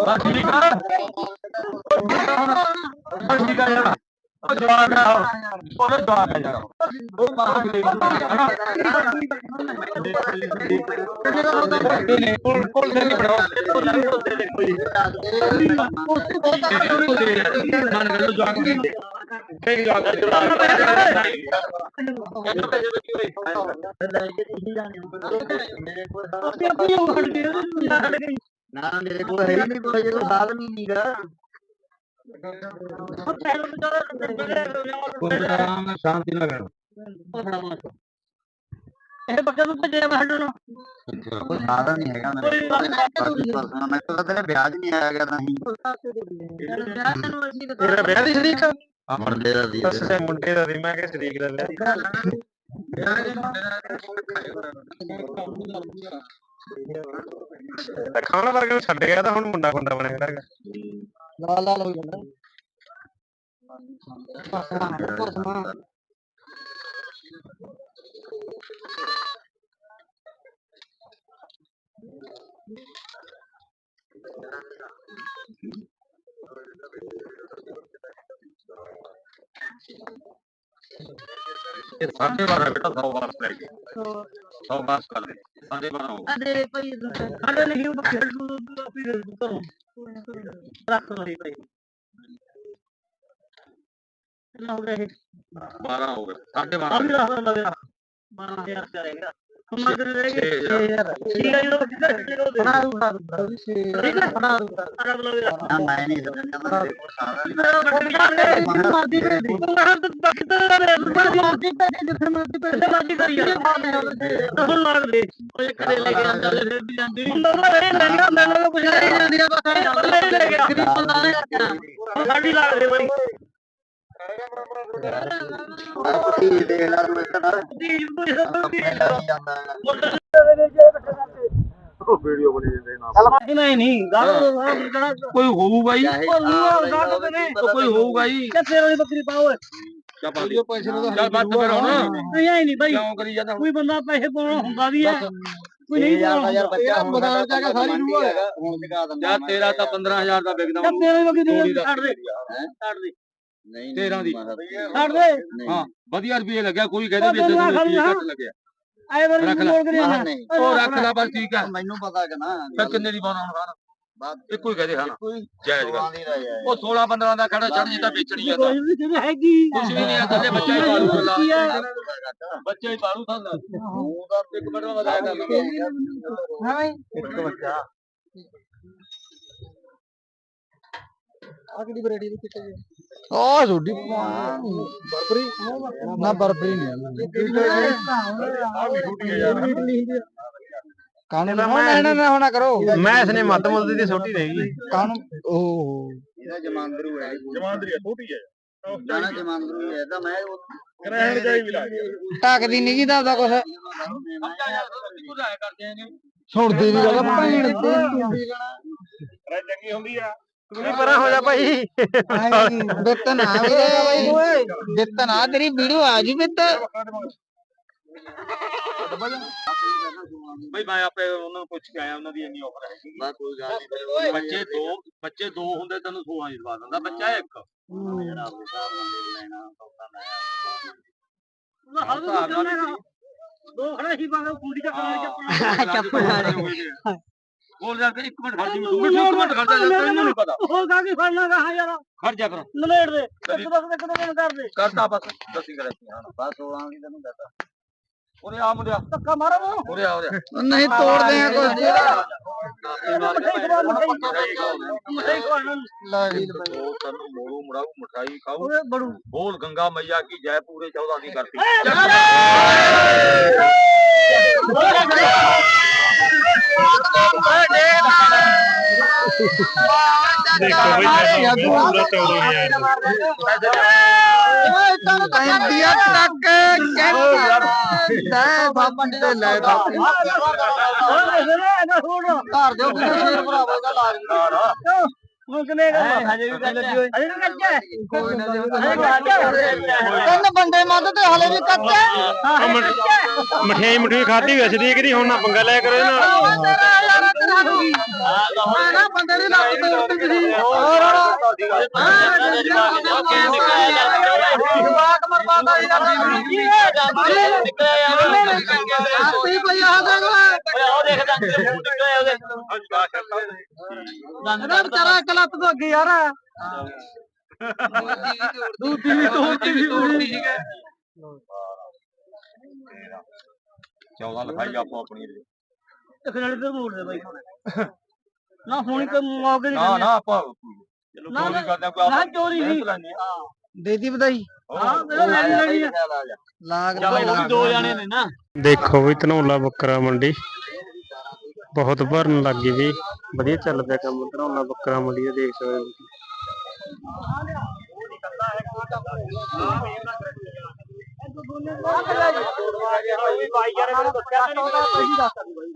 ਬਸ ਠੀਕ ਆ ਬਸ ਠੀਕ ਆ ਯਾਰ ਉਹ ਜਵਾਨ ਆ ਉਹ ਜਵਾਨ ਆ ਯਾਰ ਉਹ ਮਾਰ ਕੇ ਕੋਲ ਕੋਲ ਨਹੀਂ ਪੜਾਓ ਮਨ ਗੱਲ ਜਵਾਨ ਕਈ ਜਵਾਨ ਨਾ ਮੇਰੇ ਕੋਲ ਹੈ ਹੀ ਨਹੀਂ ਕੋਈ ਜਿਹੜਾ ਸਾਧਨ ਹੀ ਨਹੀਂਗਾ ਆਰਾਮ ਨਾਲ ਸ਼ਾਂਤੀ ਨਾਲ ਕਰੋ ਇਹ ਬੱਕਾ ਨੂੰ ਭੇਜਿਆ ਮੈਂ ਹੱਡੋ ਨੂੰ ਕੋਈ ਸਾਧਨ ਨਹੀਂ ਹੈਗਾ ਮੇਰੇ ਕੋਲ ਬਾਕੀ ਪਰਸੋਂ ਮੈਂ ਤਾਂ ਤੇਰੇ ਵਿਆਜ ਨਹੀਂ ਆਇਆ ਗਿਆ ਨਹੀਂ ਤੇਰਾ ਵਿਆਹ ਦੀ ਸ਼ਰੀਕ ਮੁੰਡੇ ਦਾ ਦੀ ਬਸ ਤੇ ਮੁੰਡੇ ਦਾ ਵੀ ਮੈਂ ਕਿ ਸ਼ਰੀਕ ਦਾ ਵਿਆਹ। ਤਾਂ ਖਾਣਾ ਵਰਗਾ ਨੂੰ ਛੱਡ ਗਿਆ ਤਾਂ ਹੁਣ ਮੁੰਡਾ ਖੁੰਡਾ ਬਣਿਆ ਹੈਗਾ ਲਾਲ ਲਾਲ ਹੋ ਜਾਂਦਾ। ਇਹ ਸਾਡੇ ਬਾਰੇ ਬੇਟਾ 100 ਵਾਰ ਲੈ ਗਏ 100 ਵਾਰ ਕਰ ਦੇ ਸਾਡੇ ਬਾਰੇ ਹੋ ਅਰੇ ਭਾਈ ਸਾਡੇ ਨਹੀਂ ਉਹ ਬੱਕਾ ਨੂੰ ਫਿਰ ਕਰੋ ਰੱਖ ਲੋ ਭਾਈ। ਨਾ ਹੋ ਰਿਹਾ 12 ਹੋ ਗਏ। ਸਾਡੇ ਆ 12 ਵੀ ਰੱਖ ਲੋ ਯਾਰ 12000 ਕਰੇਗਾ ਹੁਣ ਮਗਰ ਰਹਿ ਗਏ ਛੇ ਹਜ਼ਾਰ। ਠੀਕ ਹੈ ਜਦੋਂ ਬੱਕਾ ਬਣਾ ਦੂੰਗਾ ਠੀਕ ਹੈ ਬਣਾ ਦੂੰਗਾ ਅਗਰ ਲੋ ਯਾਰ ਨਾ ਮੈਂ ਨਹੀਂ ਸਮਝਦਾ ਮੇਰੇ ਕੋਲ ਸਾਧਨ ਨਹੀਂ ਮੇਰਾ ਬੱਕਾ ਦੇ ਮਾਦੀ ਕਰੇ ਦੀ ਤੂੰ ਕਹਾਂ ਤੂੰ ਬੱਕਾ ਦੇ ਮਾਦੀ ਕਰੇ ਜਿੱਥੇ ਮਰਦੀ ਪੈਸੇ ਮਾਦੀ ਕਰੀ ਯਾਰ ਹੁਣ ਲੱਗ ਦੇ ਉਹ ਕਰੇ ਲੈ ਕੇ ਆਂਦਾ ਲੈ ਫਿਰ ਵੀ ਜਾਂਦੀ ਹੁੰਦਾ ਨਾ ਇਹ ਲੈ ਗਿਆ ਮੈਨੂੰ ਕੁਝ ਨਹੀਂ ਜਾਂਦੀ ਨਾ ਬਸ ਲੈ ਲੈ ਗਿਆ ਗਰੀਬ ਬੰਦਾ ਨੇ ਕਰਨਾ ਸਾਡੀ ਲੱਗ ਦੇ ਬਈ ਕੀ ਦੇ ਲਾ ਮੈਂ ਤਾਂ ਜੀ? ਤੂੰ ਇਹ ਸਭ ਵੀ ਆਪਣੇ ਲੱਗ ਜਾਂਦਾ ਉਹ ਵੀਡੀਓ ਬਣੀ ਜਾਂਦੇ ਨਾ ਨਹੀਂ ਨਹੀਂ ਗੱਲ ਕੋਈ ਹੀ। ਕੀ ਉਹ ਕੋਈ ਹੋਊਗਾ ਹੀ ਕਿੱਥੇ ਵਾਲੀ ਬੱਕਰੀ ਪਾਓ ਕਿਆ ਪਾ ਲਈ ਪੈਸੇ ਨੂੰ ਚੱਲ ਬੱਤ ਫਿਰ ਹੁਣ। ਨਹੀਂ ਆਈ ਨਹੀਂ ਬਾਈ ਕਿਉਂ ਕਰੀ ਜਾਂਦਾ ਹੁਣ? ਕੋਈ ਬੰਦਾ ਪੈਸੇ ਪਾਉਣਾ ਹੁੰਦਾ ਵੀ ਹੈ ਕੋਈ ਨਹੀਂ ਯਾਰ ਪਾਉਣਾ ਯਾਰ ਬੱਚਾ ਹੁਣ ਬਜ਼ਾਰ ਜਾ ਕੇ ਸਾਰੀ ਰੂਹ ਹੁਣ ਜਗਾ ਦਿੰਦਾ ਯਾਰ ਤੇਰਾ ਤਾਂ 15000 ਦਾ ਵਿਕਦਾ ਜਾਂ ਤੇਰੇ ਦੇ। ਦਾ ਛੱਡ ਦੇ ਛੱਡ ਦੇ। ਨਹੀਂ ਤੇਰਾਂ ਦੀ। ਛੱਡ ਦੇ। ਹਾਂ ਵਧੀਆ ਰੁਪਏ ਲੱਗਿਆ ਕੋਈ ਕਹਿੰਦੇ ਵੀ ਰੁਪਏ ਘੱਟ ਲੱਗਿਆ। ਆਏ ਵਾਰ। ਮੋੜ ਕੇ ਨਾ ਉਹ ਰੱਖ ਲੈ। ਬਸ ਠੀਕ ਹੈ। ਮੈਨੂੰ ਪਤਾ ਕਿ ਨਾ ਫਿਰ ਕਿੰਨੇ ਦੀ ਪਾਉਣਾ ਹੁਣ ਖਾਣਾ? ਬਾਤ ਇੱਕੋ ਹੀ ਕਹਦੇ ਖਾਣਾ। ਜਾਇਜ਼ ਗੱਲ। ਦੀ ਉਹ 16 15 ਦਾ ਖੜਾ ਚੜ ਜਿੱਦਾਂ ਵੇਚਣੀ ਆ ਤਾਂ। ਹੈਗੀ। ਕੁਝ ਵੀ ਨਹੀਂ ਆ ਥੱਲੇ ਬੱਚਾ ਹੀ ਪਾਲੂ ਲਾ ਕੀ ਹੈ? ਬੱਚਾ ਹੀ ਪਾਲੂ ਥੱਲੇ ਉਹਦਾ ਇੱਕ ਮਿੰਟ ਦਾ ਵਧਾਇਆ ਕਰਨਾ ਹਾਂ। ਇੱਕ ਬੱਚਾ। ਆ ਕਿਹੜੀ ਬਰੇਡੀ ਦੀ ਕਿੱਥੇ ਜੀ? ਆ ਛੋਟੀ ਬਰਬਰੀ? ਨਾ ਬਰਬਰੀ ਨਹੀਂ ਆ। ਵੀ ਛੋਟੀ ਹੈ ਯਾਰ। ਕਾਨੂੰ ਨਾ ਨਾ ਨਾ ਹੋਣਾ ਕਰੋ। ਮੈਂ ਇਸਨੇ ਮੱਤ ਮੁੱਲ ਦੀ ਛੋਟੀ ਰਹੀ ਕਾਨੂੰ ਓਹ ਇਹਦਾ ਜਮਾਂਦਰੂ ਹੈ। ਜਮਾਂਦਰੀ ਛੋਟੀ ਹੈ ਜਾਣਾ ਜਮਾਂਦਰੂ ਹੈ ਤਾਂ ਮੈਂ ਉਹ ਰਹਿਣ ਜਾਈ ਵੀ ਲੱਗ ਟੱਕਦੀ ਨਹੀਂ ਜੀ ਦਾ ਕੁਛ। ਸੁਣਦੀ ਨਹੀਂ ਗੱਲ ਭੈਣ ਰੇ ਚੰਗੀ ਹੁੰਦੀ ਆ। ਤੂੰ ਵੀ ਪਰਾਂ ਹੋ ਜਾ ਭਾਈ। ਬਿੱਤ ਨਾ ਵੀਰੇ ਬਿੱਤ ਨਾ ਤੇਰੀ ਵੀਡੀਓ ਆ ਜੂ ਬਿੱਤ। ਬਈ ਮੈਂ ਆਪੇ ਉਹਨਾਂ ਨੂੰ ਪੁੱਛ ਕੇ ਆਇਆ ਉਹਨਾਂ ਦੀ ਇੰਨੀ ਆਫਰ ਹੈ ਬਾ ਕੋਈ ਗੱਲ ਨਹੀਂ ਬੱਚੇ ਦੋ ਬੱਚੇ ਦੋ ਹੁੰਦੇ ਤੈਨੂੰ 16 ਹੀ ਦਵਾ ਦਿੰਦਾ। ਬੱਚਾ ਇੱਕ। ਜਿਹੜਾ ਆਪਣੇ ਹਿਸਾਬ ਨਾਲ ਦੇਖ ਲੈਣਾ ਸੌਦਾ ਉਹਦਾ ਹਰ ਕੋਈ ਕਰਨਾ ਦੋ ਖੜਾ ਹੀ। ਬਾਗਾ ਕੁੰਡੀ ਚੱਕ ਚੱਪਣਾ ਬੋਲ ਜਾ ਕੇ ਇੱਕ ਮਿੰਟ ਖੜ ਜੀ ਤੂੰ ਇੱਕ ਮਿੰਟ ਖੜ ਜਾ ਤੈਨੂੰ ਨਹੀਂ ਪਤਾ। ਉਹ ਗਾ ਕੇ ਫੜਨਾ ਕਹਾ ਯਾਰ। ਖੜ ਜਾ ਕਰ। ਨਲੇੜ ਦੇ ਇੱਕ ਦਸ ਇੱਕ ਦਿਨ ਕਰ ਦੇ। ਕਰਤਾ ਬਸ ਦੱਸੀ ਕਰੇ ਬਸ 16 ਦੀ ਤੈਨੂੰ ਕਹਤਾ ਉਰੇ ਆ ਮੁੰਡਿਆ। ਧੱਕਾ ਮਾਰੋ। ਉਰੇ ਆ ਉਰੇ ਨਹੀਂ ਤੋੜਦੇ ਆ ਕੁਝ ਉਹ ਮੋੜੂ ਮੜਾਊ ਮਠਾਈ ਉਹਦੇ ਬੜੂ ਬੋਲ ਗੰਗਾ ਮੈया ਕੀ ਜੈ ਪੂਰੇ 14 ਦੀ ਕਰਤੀ। ਕਹਿੰਦੀਆਂ ਟੱਕ ਲੈ ਬਾਪੀ ਤੇ ਲੈ ਬਾਪੀ ਘਰ ਦੇ ਉੱਤੇ ਸ਼ੇਰ ਭਰਾਵਾ ਦਾ ਲਾਜ ਹੁਣ ਕਿੰਨੇ ਗਾ ਹਜੇ ਵੀ ਕੱਚਾ। ਹਜੇ ਵੀ ਕੱਚਾ ਕੋਈ ਨਾ ਤਿੰਨ ਬੰਦੇ ਮੱਧ ਤੇ ਹਲੇ ਵੀ ਕੱਚਾ ਹਾਂ। ਮਠਿਆਈ ਮਠਿਆਈ ਖਾਦੀ ਵੈਸੇ ਦੀ ਕਿ ਨਹੀਂ? ਹੁਣ ਨਾ ਪੰਗਾ ਲਿਆ ਕਰੋ ਨਾ ਬੰਦੇ ਦੀ ਲੱਤ ਤੋੜਦੀ ਤੁਸੀਂ ਹੋਰ ਜਵਾਕ ਮਰਵਾਦਾ ਯਾਰ ਨਿਕਲਿਆ ਯਾਰ। ਆਸੀ ਪਈ ਆ ਦੇਖ ਉਹ ਦੇਖ ਦੰਦ ਦੇ ਮੂੰਹ ਨਿਕਲਿਆ ਉਹਦੇ। ਦੰਦ ਦਾ ਵਿਚਾਰਾ ਇੱਕ ਲੱਤ ਤੋਂ ਅੱਗੇ ਯਾਰ। ਦੂਜੀ ਵੀ ਤੋੜਦੀ ਵੀ ਤੋੜਦੀ 14 ਲਿਖਾਈ ਆਪੋ ਆਪਣੀ ਦੀ। ਇੱਕ ਨਾਲੇ ਤੇ ਮੋੜ ਦੇ ਬਾਈ ਨਾ ਹੁਣ ਤੇ ਮੌਕੇ ਨਾ ਨਾ ਆਪਾਂ ਚਲੋ ਚੋਰੀ ਕਰਦੇ ਆ, ਕੋਈ ਨਾ ਆਪਾਂ ਚੋਰੀ ਨਹੀਂ। ਆ ਦੇਦੀ ਵਧਾਈ। ਹਾਂ ਮੇਰਾ ਲੈਣੀ ਲੈਣੀ ਆ ਲਾਗ ਉਹ ਵੀ ਦੋ ਜਾਣੇ ਨੇ ਨਾ। ਦੇਖੋ ਵੀ ਧਨੌਲਾ ਬੱਕਰਾ ਮੰਡੀ। ਬਹੁਤ ਭਰਨ ਲੱਗ ਗਈ ਵੀ। ਵਧੀਆ ਚੱਲ ਪਿਆ ਕੰਮ ਧਨੌਲਾ ਬੱਕਰਾ ਮੰਡੀ ਦਾ ਦੇਖ ਸਕਦੇ ਹੋ ਤੁਸੀਂ।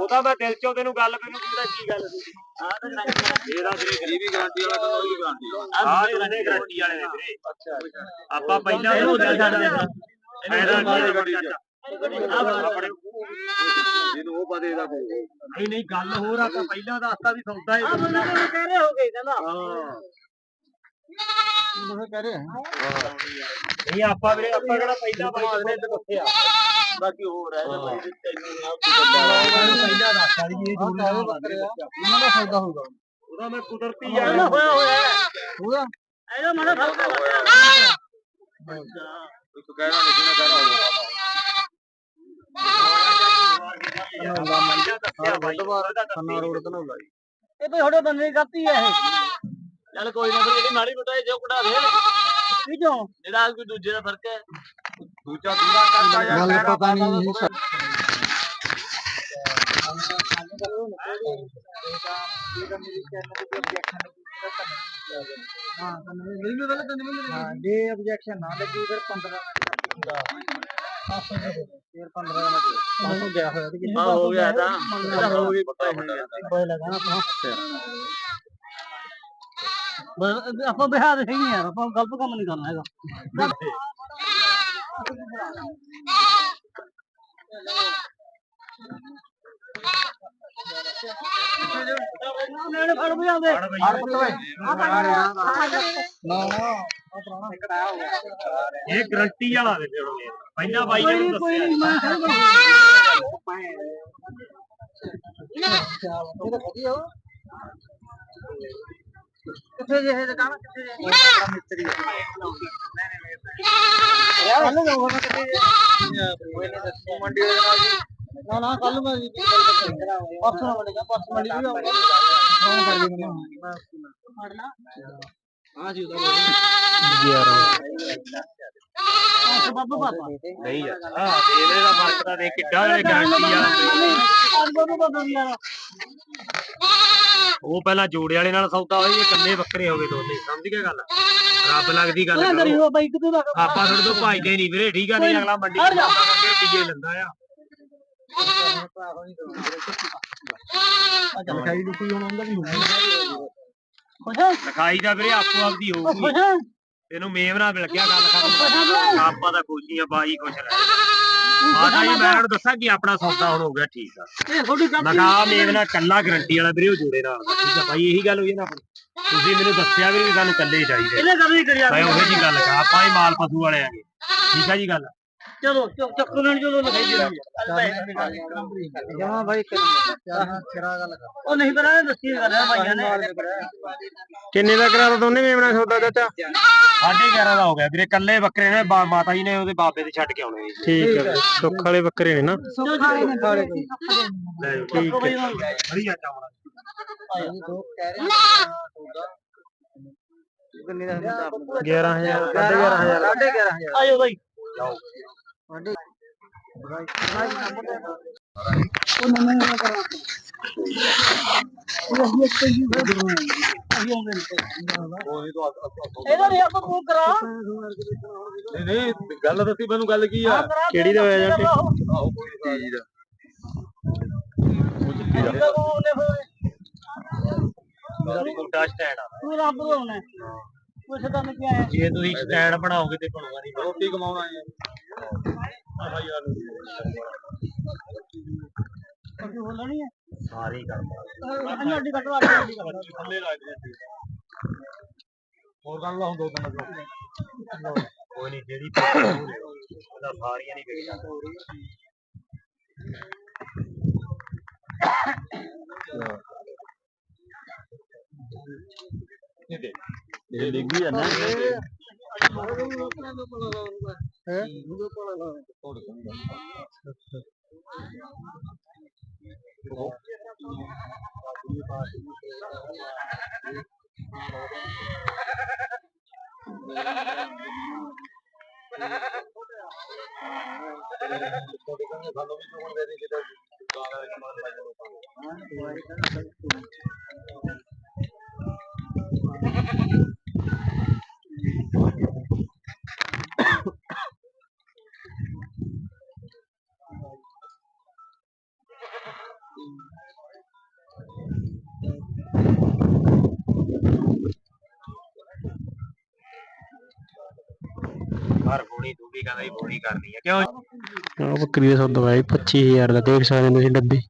ਉਹਦਾ ਮੈਂ ਦਿਲ ਚੋਂ ਤੈਨੂੰ ਗੱਲ ਮੈਨੂੰ ਕੀ ਗੱਲ ਸੀ ਇਹਦਾ ਵੀਰੇ ਗਰੀਬੀ ਗਾਰੰਟੀ ਵਾਲਾ ਤਾਂ ਉਹਦੀ ਗਾਰੰਟੀ ਆਹ ਜਿਹੜੇ ਗਰੰਟੀ ਵਾਲੇ ਨੇ ਵੀਰੇ ਆਪਾਂ ਪਹਿਲਾਂ ਇਹ ਹੁੰਦਾ ਛੱਡ ਦੇਣਾ ਇਹਦਾ ਕੀ ਗੱਡੀ ਚ ਜਿਹਨੂੰ ਉਹ ਪਤੇ ਦਾ ਕੋਈ। ਨਹੀਂ ਨਹੀਂ ਗੱਲ ਹੋਰ ਆ ਤਾਂ ਪਹਿਲਾਂ ਦੱਸਤਾ ਵੀ ਸੌਦਾ ਹੀ ਆ ਬੰਦੇ ਨੂੰ ਕਹਿ ਰਹੇ ਹੋ ਗਏ ਕਹਿੰਦਾ। ਨਹੀਂ ਆਪਾਂ ਵੀਰੇ ਆਪਾਂ ਕਿਹੜਾ ਪਹਿਲਾਂ ਬਾਈ ਦੇ ਦੱਸਿਆ ਬਾਕੀ ਹੋਰ ਹੈ ਤਾਂ ਭਾਈ ਪਹਿਲਾਂ ਦੱਸਤਾ ਵੀ ਇਹ ਜੋੜਿਆ ਉਹਨਾਂ ਦਾ ਫਾਇਦਾ ਹੋਊਗਾ ਉਹਦਾ ਮੈਂ ਕੁਦਰਤੀ ਇਹਦਾ ਆ ਹੋਇਆ ਹੋਇਆ ਹੋਇਆ ਇਹਦਾ ਮਨ ਫ਼ਰਕ ਇੱਕ ਕਹਿਣਾ ਨਹੀਂ ਨਾ ਕਹਿਣਾ ਹੋਊਗਾ ਇਹ ਤਾਂ ਥੋੜੇ ਬੰਦੇ ਦੀ ਗਲਤੀ ਹੈ ਇਹ ਚੱਲ ਕੋਈ ਨਾ ਫਿਰ ਜਿਹੜੀ ਮਾੜੀ ਮੋਟਾਈ ਜੋ ਕਢਾ ਦੇ ਕਿਉਂ ਜਿਹੜਾ ਕੋਈ ਦੂਜੇ ਦਾ ਫ਼ਰਕ ਹੈ ਦੂਜਾ ਦੂਰਾ ਕਰਦਾ ਯਾਰ ਗੱਲ ਕਹਿਣਾ ਪਤਾ ਨਹੀਂ ਹਾਂ। ਨਹੀਂ ਵੀ ਪਹਿਲਾਂ ਤੈਨੂੰ ਹਾਂ ਜੇ ਆਬਜੈਕਸ਼ਨ ਨਾ ਲੱਗੀ ਫਿਰ 15 ਫਿਰ 15 ਮਿੰਟ ਹੋ ਗਿਆ ਹੋਇਆ ਤੇ ਹਾਂ ਹੋ ਗਿਆ ਤਾਂ ਹੋ ਗਈ ਪਤਾ ਹੋਇਆ ਲਗਾ ਆਪਣਾ ਬਸ ਆਪਾਂ ਬਿਹਾਰ ਦੇ ਨਹੀਂ ਯਾਰ ਆਪਾਂ ਗਲਤ ਕੰਮ ਨਹੀਂ ਕਰਨਾ ਹੈਗਾ ਨੇੜੇ ਇਹ ਗਰੰਟੀ ਵਾਲਾ ਦੇ ਉਹਨੇ। ਪਹਿਲਾਂ ਬਾਈ ਨੇ ਦੱਸਿਆ। ਕਿੱਥੇ ਜੇ ਦੁਕਾਨ? ਕਿੱਥੇ ਜੇ ਮਿਸਤਰੀ ਯਾਰ ਕੱਲ ਨੂੰ ਹੋਗਾ ਕਿੱਥੇ ਜੇ ਮੰਡੀ ਦੇ ਨਾਲ। ਨਾ ਨਾ ਕੱਲ ਮੈਂ ਜੀ ਪਰਸੋਂ ਮੰਡੀ ਦਾ ਪਰਸੋਂ ਮੰਡੀ ਵੀ ਆਉਂਗਾ। ਫੋਨ ਕਰ ਲਈ ਮੈਨੂੰ ਫੜਨਾ ਹਾਂ ਜੀ ਉਹਦਾ 11 ਬਾਬਾ ਬਾਬਾ ਨਹੀਂ ਯਾਰ ਹਾਂ ਇਹਦੇ ਦਾ ਫ਼ਰਕ ਤਾਂ ਦੇਖ ਕਿੱਡਾ ਇਹ ਗਰੰਟੀ ਵਾਲਾ ਉਹ ਪਹਿਲਾਂ ਜੋੜੇ ਵਾਲੇ ਨਾਲ ਸੌਦਾ ਹੋਈ ਇਹ ਕੰਨੇ ਬੱਕਰੇ ਹੋ ਗਏ ਦੋਨੇ ਸਮਝ ਗਿਆ ਗੱਲ? ਰੱਬ ਲੱਗਦੀ ਗੱਲ ਆਪਾਂ ਤੁਹਾਡੇ ਤੋਂ ਭਾਈਦੇ ਨਹੀਂ ਵੀਰੇ ਠੀਕ ਆ ਨਹੀਂ ਅਗਲਾ ਮੰਡੀ ਚ ਜਾਂਦਾ ਕਰਕੇ ਰੁਪਈਏ ਲੈਂਦਾ ਆ। ਚੱਲ ਖਾਈ ਹੁਣ ਆਉਂਦਾ ਵੀ ਖੁਸ਼ ਲਿਖਾਈ ਦਾ ਵੀਰੇ ਆਪੋ ਆਪਦੀ ਹੋਊਗੀ। ਤੈਨੂੰ ਮੇਵਨਾ ਮਿਲ ਗਿਆ ਗੱਲ ਖਤਮ। ਆਪਾਂ ਤਾਂ ਖੁਸ਼ੀ ਬਾਈ ਖੁਸ਼ ਰਹਿ ਮਾਤਾ ਜੀ ਮੈਂ ਉਹਨੂੰ ਦੱਸਾਂ ਕਿ ਆਪਣਾ ਸੌਦਾ ਹੁਣ ਹੋ ਗਿਆ ਠੀਕ ਆ। ਇਹ ਮੇਵਨਾ ਕੱਲਾ ਗਰੰਟੀ ਵਾਲਾ ਵੀਰੇ ਉਹ ਜੋੜੇ ਨਾਲ। ਦਾ, ਠੀਕ ਆ ਬਾਈ ਇਹੀ ਗੱਲ ਹੋਈ ਹੈ ਨਾ ਆਪਣੀ। ਤੁਸੀਂ ਮੈਨੂੰ ਦੱਸਿਆ ਵੀ ਸਾਨੂੰ ਕੱਲੇ ਹੀ ਚਾਹੀਦੇ। ਇਹਨੇ ਗੱਲ ਨਹੀਂ ਕਰੀ ਮੈਂ ਉਹੀ ਜੀ ਗੱਲ ਕਹਾ ਆਪਾਂ ਹੀ ਮਾਲ ਪਸ਼ੂ ਵਾਲੇ ਆਗੇ ਠੀਕ ਆ ਜੀ ਗੱਲ। ਭਾਈ ਉਹ ਨਹੀਂ ਪਰ ਇਹ ਦੱਸੀ ਗੱਲ ਹੈ ਭਾਈਆਂ ਨੇ। ਕਿੰਨੇ ਦਾ ਕਰਾ ਦੋਨੇ ਮੇਵਨਾ ਸੌਦਾ ਚਾਚਾ 11.5 ਦਾ ਹੋ ਗਿਆ ਵੀਰੇ ਕੱਲੇ ਬੱਕਰੇ ਨੇ ਬਾ- ਮਾਤਾ ਜੀ ਨੇ ਉਹਦੇ ਬਾਬੇ ਦੇ ਛੱਡ ਕੇ ਆਉਣੇ ਠੀਕ ਹੈ ਸੁੱਖ ਵਾਲੇ ਬੱਕਰੇ ਨੇ ਨਾ। ਠੀਕ ਹੈ ਵਧੀਆ ਚਾਵਣਾ ਦੋ। ਕਹਿ ਰਹੇ ਕਿੰਨੇ ਦਾ 11000 11500 11500 ਆਇਓ ਭਾਈ ਇਹਦਾ ਨਹੀਂ ਆਪਾਂ ਫੋਨ ਕਰਾ। ਨਹੀਂ ਨਹੀਂ ਗੱਲ ਦੱਸੀ ਮੈਨੂੰ ਗੱਲ ਕੀ ਆ? ਕਿਹੜੀ ਦਾ ਹੋਇਆ ਜਾਂਦੇ? ਆਹੋ ਕੋਈ ਚੀਜ਼ ਦਾ ਮੇਰਾ ਛੋਟਾ ਸਟੈਂਡ ਆ ਤੂੰ ਰੱਬ ਦਾ ਹੋਣਾ ਕੁਛ ਤਾਂ ਨਹੀਂ ਆਇਆ। ਜੇ ਤੁਸੀਂ ਸਟੈਂਡ ਬਣਾਓਗੇ ਤੇ ਬਣੂਗਾ ਨਹੀਂ ਰੋਟੀ ਕਮਾਉਣਾ ਹੈ ਸਾਰੇ ਅੰਨਾ ਅੱਡੀ ਕੱਟੋ ਅੱਡੀ ਕੱਟੋ ਥੱਲੇ ਲੱਗ ਜਾਂਦੀ ਹੋਰ ਗੱਲ ਲਾ ਹੁਣ ਦੋ ਤਿੰਨ ਲੱਗ ਕੋਈ ਨਹੀਂ ਜਿਹੜੀ ਉਹਦਾ ਸਾਰੀਆਂ ਨਹੀਂ ਵਿਕ ਜਾਂਦਾ। ਇਹ ਡਿੱਗੀ ਆ ਨਾ। ਹਰ ਬਾਹਰ ਗੋਣੀ ਦੂਗੀ ਕਹਿੰਦਾ ਜੀ ਗੋਣੀ ਕਰਨੀ ਹੈ ਕਿਉਂ? ਆਹ ਬੱਕਰੀ ਦਾ ਸੌਦਾ ਹੋਇਆ ਜੀ, 25000 ਦਾ ਦੇਖ ਸਕਦੇ ਹੋ ਤੁਸੀਂ ਡੱਬੀ।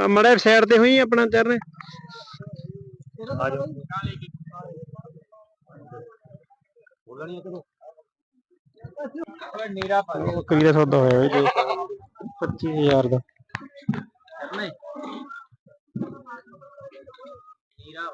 ਆਹ ਮਾੜਾ ਸਾਈਡ ਤੇ ਹੋਈ ਆਪਣਾ ਚਰਨ। ਆਜੋ। ਬੋਲਣੀ ਹੈ ਕਦੋਂ ਨੀਰਾ ਪਾ ਆਹ ਬੱਕਰੀ ਦਾ ਸੌਦਾ ਹੋਇਆ ਜੀ ਦੇਖ ਸਕਦੇ ਹੋ ਤੁਸੀਂ, 25000 ਦਾ। ਨੀਰਾ